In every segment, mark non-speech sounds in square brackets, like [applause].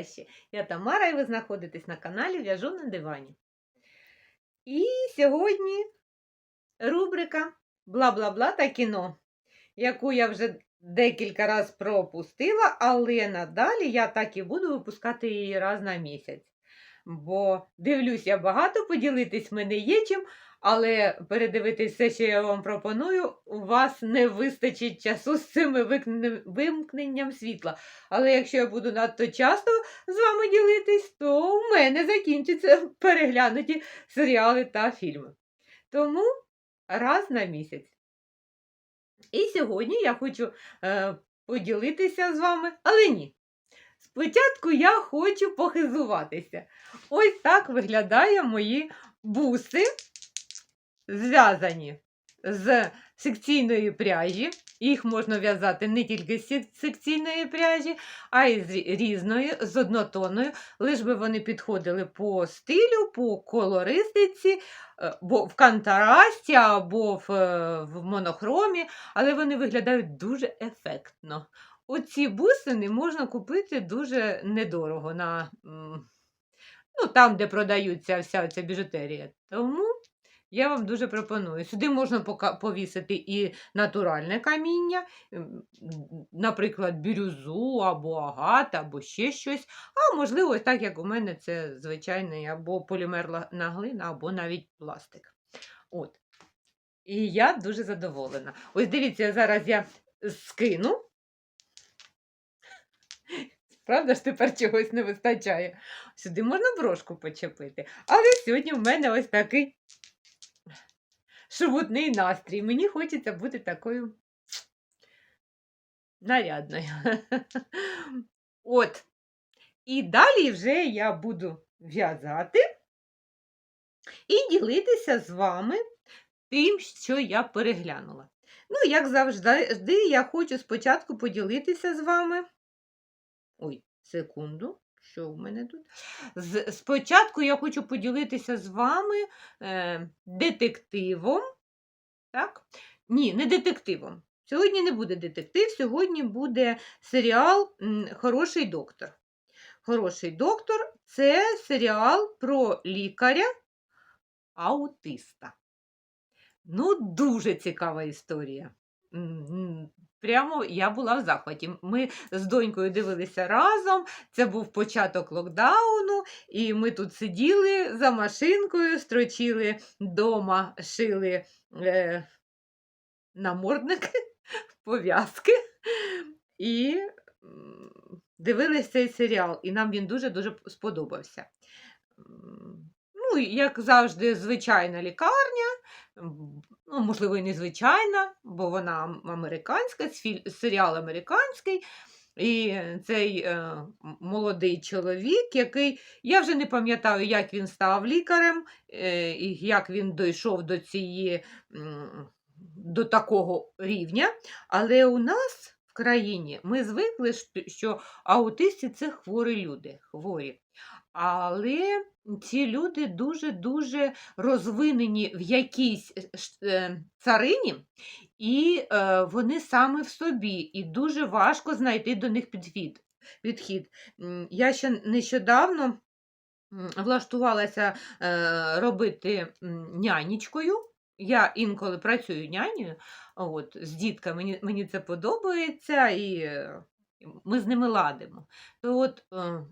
краще. Я Тамара, і ви знаходитесь на каналі В'яжу на дивані. І сьогодні рубрика Бла-бла-бла та кіно, яку я вже декілька разів пропустила, але надалі я так і буду випускати її раз на місяць. Бо дивлюсь, я багато поділитись мене є чим, але передивитись все, що я вам пропоную, у вас не вистачить часу з цим вимкненням світла. Але якщо я буду надто часто з вами ділитись, то в мене закінчаться переглянуті серіали та фільми. Тому раз на місяць. І сьогодні я хочу е, поділитися з вами, але ні. Спочатку я хочу похизуватися. Ось так виглядає мої буси, зв'язані з секційної пряжі. Їх можна в'язати не тільки з секційної пряжі, а й з рі- різної, з однотонною, лиш би вони підходили по стилю, по колористиці, е, бо в контрасті або в, е, в монохромі, але вони виглядають дуже ефектно. Оці бусини можна купити дуже недорого на, ну, там, де продаються вся ця біжутерія. Тому я вам дуже пропоную. Сюди можна повісити і натуральне каміння, наприклад, бірюзу або агат, або ще щось. А можливо, так, як у мене, це звичайний або полімерна глина, або навіть пластик. От. І я дуже задоволена. Ось дивіться, зараз я скину. Правда ж тепер чогось не вистачає. Сюди можна брошку почепити. Але сьогодні в мене ось такий шубутний настрій. Мені хочеться бути такою нарядною. [laughs] От. І далі вже я буду в'язати і ділитися з вами тим, що я переглянула. Ну, як завжди, я хочу спочатку поділитися з вами. Ой, секунду, що в мене тут? З, спочатку я хочу поділитися з вами е, детективом. Так? Ні, не детективом. Сьогодні не буде детектив, сьогодні буде серіал Хороший доктор. Хороший доктор це серіал про лікаря аутиста. Ну, дуже цікава історія. Прямо я була в захваті. Ми з донькою дивилися разом. Це був початок локдауну, і ми тут сиділи за машинкою, строчили дома, шили е, намордники, [laughs] пов'язки. І дивилися цей серіал, і нам він дуже-дуже сподобався. Ну, як завжди, звичайна лікарня, ну, можливо, і незвичайна, бо вона американська, серіал американський. І цей е, молодий чоловік, який я вже не пам'ятаю, як він став лікарем, е, і як він дійшов до цієї, до такого рівня. Але у нас в країні ми звикли, що- аутисти це хворі люди. хворі. Але ці люди дуже-дуже розвинені в якійсь е, е, царині, і е, вони саме в собі, і дуже важко знайти до них підхід. підхід. Я ще нещодавно влаштувалася робити нянечкою. Я інколи працюю нянею от, з дітками, мені, мені це подобається, і ми з ними ладимо. То от е,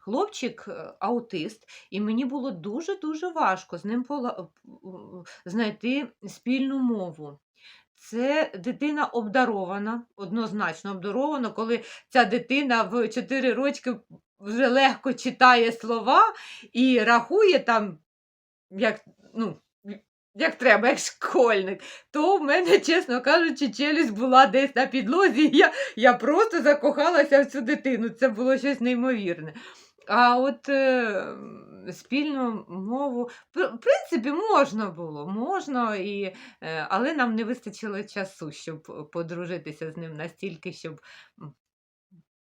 хлопчик е, аутист, і мені було дуже-дуже важко з ним пола- знайти спільну мову. Це дитина обдарована, однозначно обдарована, коли ця дитина в 4 рочки вже легко читає слова і рахує там, як, ну, як треба, як школьник, то в мене, чесно кажучи, челюсть була десь на підлозі, і я, я просто закохалася в цю дитину. Це було щось неймовірне. А от е, спільну мову, в принципі, можна було, можна, і, е, але нам не вистачило часу, щоб подружитися з ним настільки, щоб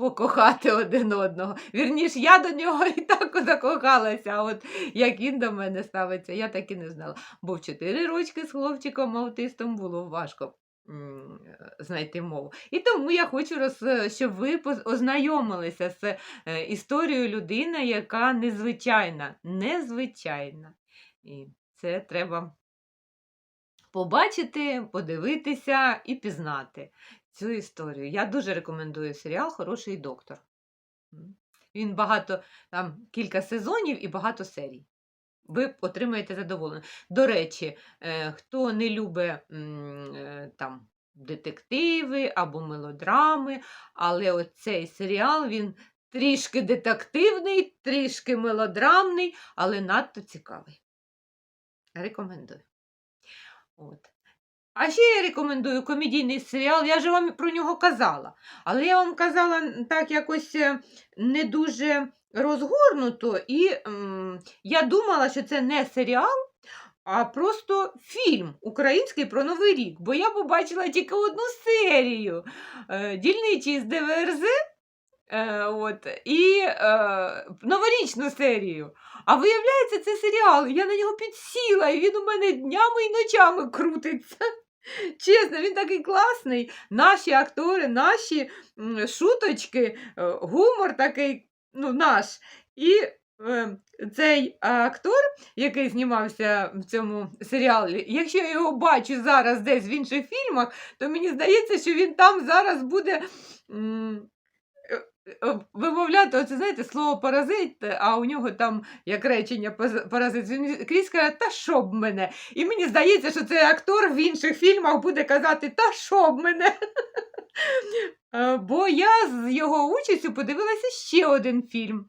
покохати один одного. Вірніш, я до нього і так закохалася, а от як він до мене ставиться, я так і не знала. Бо в 4 рочки з хлопчиком аутистом було важко знайти мову. І тому я хочу, щоб ви ознайомилися з е, історією людини, яка незвичайна. Незвичайна. І це треба побачити, подивитися і пізнати цю історію. Я дуже рекомендую серіал Хороший доктор. Він багато, там кілька сезонів і багато серій. Ви отримаєте задоволення. До речі, е, хто не любить е, там детективи або мелодрами, але оцей серіал він трішки детективний, трішки мелодрамний, але надто цікавий. Рекомендую. От. А ще я рекомендую комедійний серіал, я ж вам про нього казала. Але я вам казала так якось е, не дуже розгорнуто, і м, я думала, що це не серіал, а просто фільм український про Новий рік. Бо я побачила тільки одну серію е, дільничий з ДВРЗ. Е, от, і е, новорічну серію. А виявляється, це серіал. Я на нього підсіла, і він у мене днями і ночами крутиться. [laughs] Чесно, він такий класний. Наші актори, наші шуточки, е, гумор такий, ну, наш. І е, цей актор, який знімався в цьому серіалі, якщо я його бачу зараз десь в інших фільмах, то мені здається, що він там зараз буде. Вимовляти, оце знаєте, слово паразит, а у нього там як речення паразит. Він крізь каже, та щоб мене. І мені здається, що цей актор в інших фільмах буде казати, та щоб мене. [laughs] Е, Бо я з його участю подивилася ще один фільм.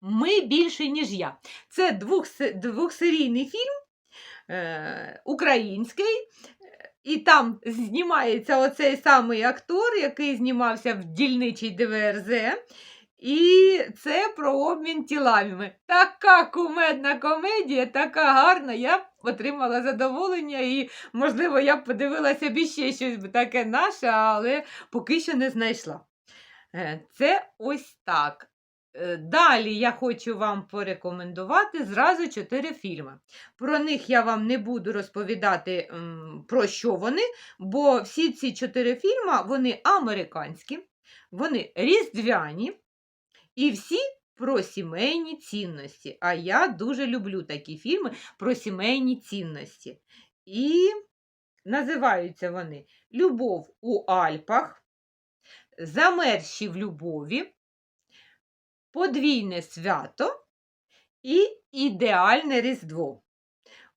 Ми більше, ніж я. Це двохсе- двохсерійний фільм е, український. І там знімається оцей самий актор, який знімався в дільничій ДВРЗ. І це про обмін тілами. Така кумедна комедія, така гарна. Я отримала задоволення, і, можливо, я б подивилася б іще щось таке наше, але поки що не знайшла. Е, Це ось так. Е, Далі я хочу вам порекомендувати зразу чотири фільми. Про них я вам не буду розповідати, про що вони, бо всі ці чотири фільми вони американські, вони різдвяні і всі про сімейні цінності. А я дуже люблю такі фільми про сімейні цінності. І називаються вони Любов у Альпах, Замерші в любові, Подвійне свято і Ідеальне Різдво.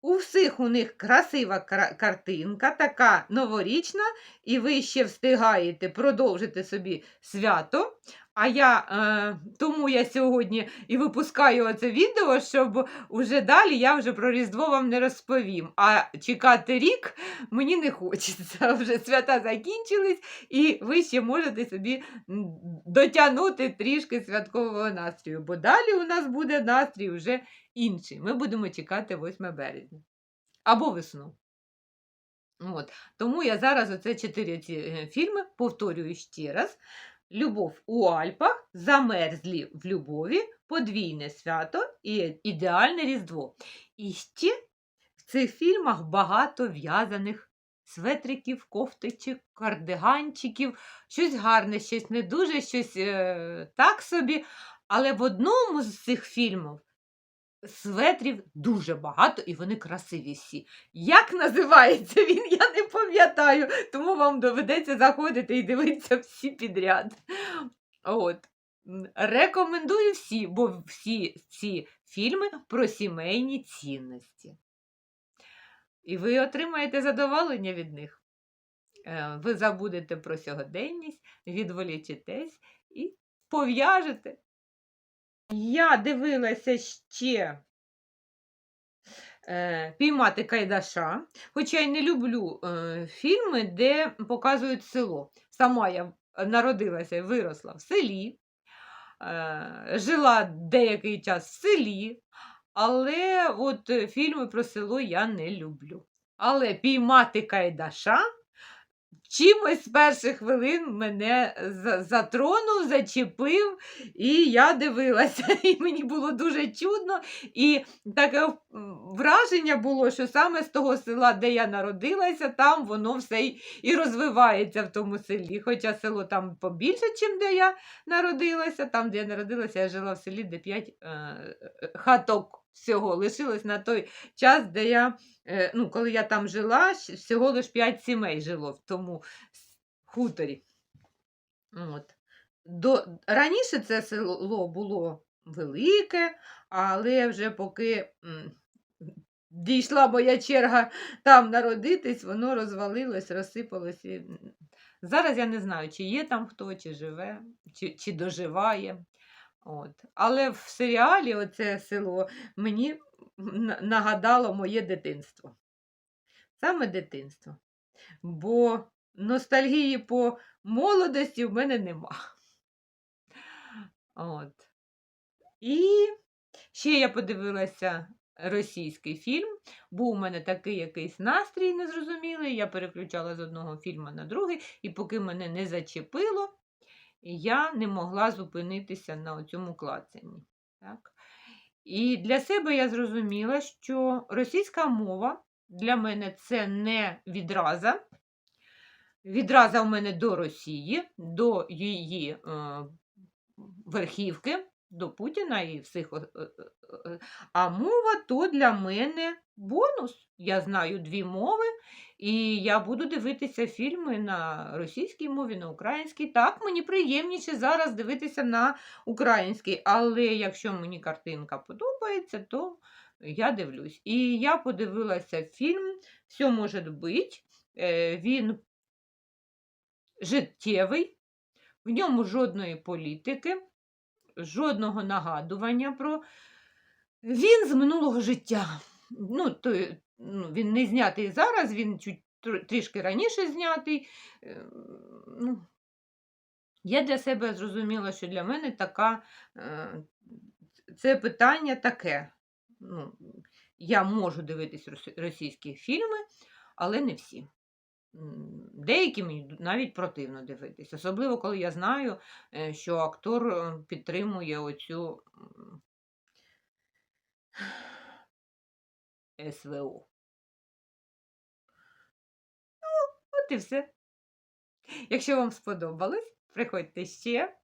У всіх у них красива картинка, така новорічна, і ви ще встигаєте продовжити собі свято. А я е, тому я сьогодні і випускаю оце відео, щоб уже далі я вже про Різдво вам не розповім. А чекати рік мені не хочеться. [laughs] Вже свята закінчились, і ви ще можете собі дотягнути трішки святкового настрою. Бо далі у нас буде настрій вже інший. Ми будемо чекати 8 березня або весну. От. Тому я зараз оце чотири ці е, фільми повторюю ще раз. Любов у Альпах, Замерзлі в любові, Подвійне свято і Ідеальне Різдво. І ще в цих фільмах багато в'язаних светриків, кофточок, кардиганчиків, щось гарне, щось не дуже, щось е, так собі. Але в одному з цих фільмів светрів дуже багато і вони красиві всі. Як називається [laughs] він, я не пам'ятаю, тому вам доведеться заходити і дивитися всі підряд. От. Рекомендую всі, бо всі ці фільми про сімейні цінності. І ви отримаєте задоволення від них. Е, Ви забудете про сьогоденність, відволічитесь і пов'яжете. Я дивилася ще е, Піймати Кайдаша, хоча й не люблю е, фільми, де показують село. Сама я народилася і виросла в селі, е, жила деякий час в селі, але от фільми про село я не люблю. Але піймати Кайдаша чимось з перших хвилин мене затронув, зачепив, і я дивилася, [laughs] і мені було дуже чудно. І таке враження було, що саме з того села, де я народилася, там воно все і розвивається в тому селі. Хоча село там побільше, ніж де я народилася. Там, де я народилася, я жила в селі, де п'ять е, е, хаток всього лишилось на той час, де я, е, ну, коли я там жила, всього лише п'ять сімей жило в тому хуторі. От. До... Раніше це село було велике, але вже поки дійшла моя черга там народитись, воно розвалилось, розсипалось. І... Зараз я не знаю, чи є там хто, чи живе, чи, чи доживає. От. Але в серіалі оце село мені нагадало моє дитинство. Саме дитинство. Бо ностальгії по молодості в мене нема. От. І ще я подивилася російський фільм. Був у мене такий якийсь настрій незрозумілий. Я переключала з одного фільму на другий, і поки мене не зачепило, я не могла зупинитися на цьому клацанні. Так? І для себе я зрозуміла, що російська мова для мене це не відраза. Відраза в мене до Росії, до її е, верхівки, до Путіна і всіх. е- е- е. А мова то для мене бонус. Я знаю дві мови, і я буду дивитися фільми на російській мові, на українській. Так, мені приємніше зараз дивитися на українській, але якщо мені картинка подобається, то я дивлюсь. І я подивилася фільм Все може бути. Е, Він життєвий, в ньому жодної політики, жодного нагадування про. Він з минулого життя. Ну, ну, він не знятий зараз, він чуть трішки раніше знятий. Е, Ну, я для себе зрозуміла, що для мене така, е, це питання таке. Ну, я можу дивитись російські фільми, але не всі. Деякі мені навіть противно дивитись, особливо коли я знаю, е, що актор підтримує оцю СВО. От і все. Якщо вам сподобалось, приходьте ще.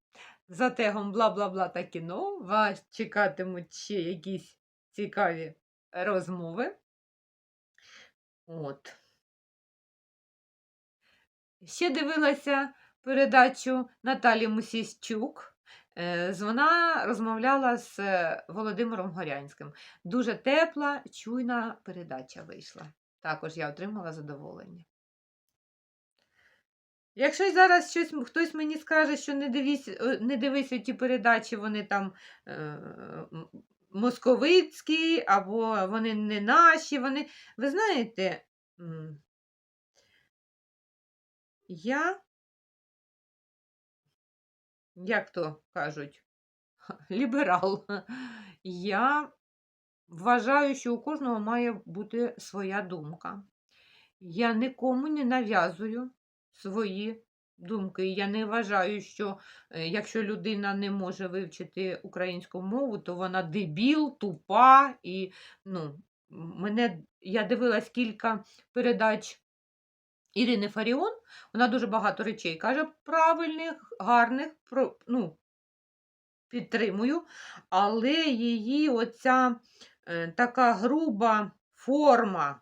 За тегом бла-бла-бла та кіно. Вас чекатимуть ще якісь цікаві розмови. От. Ще дивилася передачу Наталі Мусіщук. Е, Вона розмовляла з е, Володимиром Горянським. Дуже тепла, чуйна передача вийшла. Також я отримала задоволення. Якщо зараз щось, хтось мені скаже, що не дивись, е, не дивись ті передачі, вони там е, московицькі, або вони не наші, вони. Ви знаєте, я, як то кажуть, ліберал. Я вважаю, що у кожного має бути своя думка. Я нікому не нав'язую свої думки. Я не вважаю, що е, якщо людина не може вивчити українську мову, то вона дебіл, тупа. І ну, мене, я дивилась кілька передач Ірини Фаріон. Вона дуже багато речей каже правильних, гарних, про, ну, підтримую, але її оця е, така груба форма,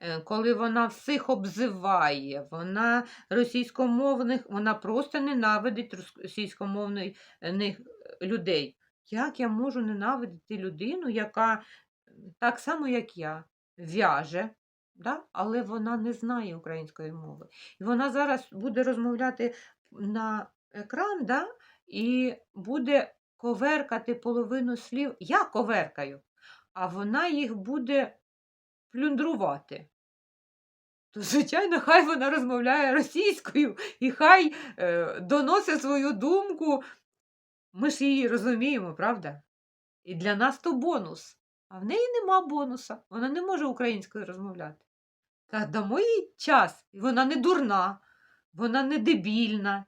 е, коли вона всіх обзиває, вона російськомовних, вона просто ненавидить російськомовних них, людей. Як я можу ненавидіти людину, яка так само, як я, в'яже, да? але вона не знає української мови. І вона зараз буде розмовляти на екран, да? і буде коверкати половину слів. Я коверкаю, а вона їх буде плюндрувати. То, звичайно, хай вона розмовляє російською і хай е, доносить свою думку. Ми ж її розуміємо, правда? І для нас то бонус. А в неї нема бонуса. Вона не може українською розмовляти. Та дамо їй час, і вона не дурна. вона не дебільна,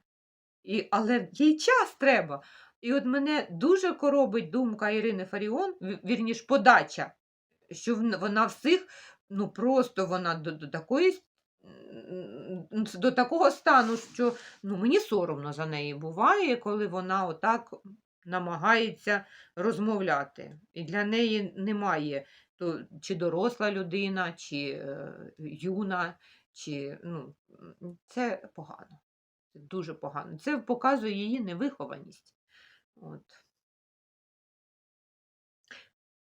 і, але їй час треба. І от мене дуже коробить думка Ірини Фаріон, вірніш, подача, що вона всіх, ну просто вона до, до такої. До такого стану, що ну, мені соромно за неї буває, коли вона отак намагається розмовляти. І для неї немає то, чи доросла людина, чи е, юна, чи ну, це погано. Це дуже погано. Це показує її невихованість. От.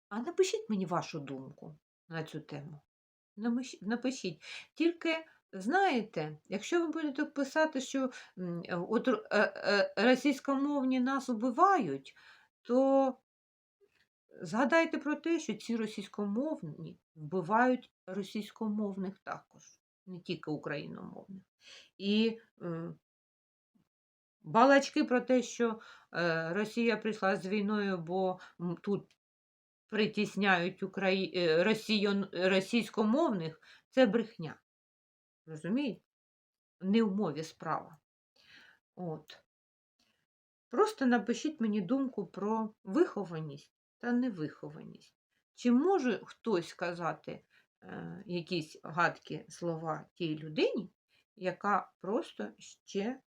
А напишіть мені вашу думку на цю тему. Напишіть. Тільки знаєте, якщо ви будете писати, що от е, е, російськомовні нас убивають, то згадайте про те, що ці російськомовні вбивають російськомовних також, не тільки україномовних. І м, балачки про те, що е, Росія прийшла з війною, бо тут притісняють Украї... е, російон... російськомовних, це брехня. Розумієте? Не в мові справа. От. Просто напишіть мені думку про вихованість та невихованість. Чи може хтось сказати е, якісь гадкі слова тій людині, яка просто ще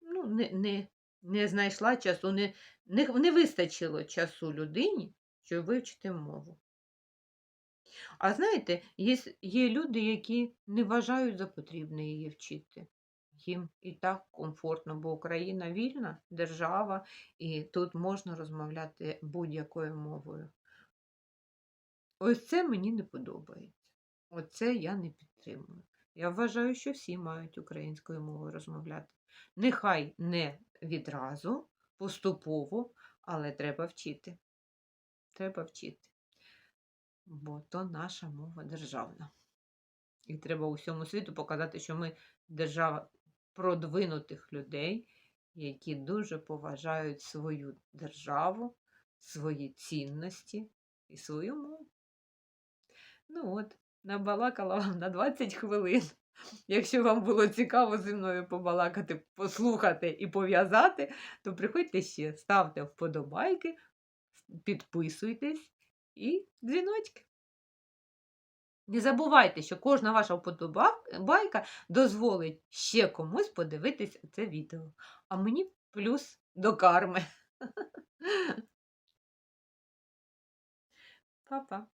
ну, не, не, не знайшла часу, не, не, не вистачило часу людині, щоб вивчити мову. А знаєте, є, є люди, які не вважають за потрібне її вчити. Їм і так комфортно, бо Україна вільна держава, і тут можна розмовляти будь-якою мовою. Ось це мені не подобається. Оце я не підтримую. Я вважаю, що всі мають українською мовою розмовляти. Нехай не відразу, поступово, але треба вчити. Треба вчити. Бо то наша мова державна. І треба усьому світу показати, що ми держава продвинутих людей, які дуже поважають свою державу, свої цінності і свою мову. Ну от, набалакала вам на 20 хвилин. Якщо вам було цікаво зі мною побалакати, послухати і пов'язати, то приходьте ще, ставте вподобайки, підписуйтесь і дзвіночки. Не забувайте, що кожна ваша вподобайка дозволить ще комусь подивитись це відео. А мені плюс до карми. [laughs] Па-па.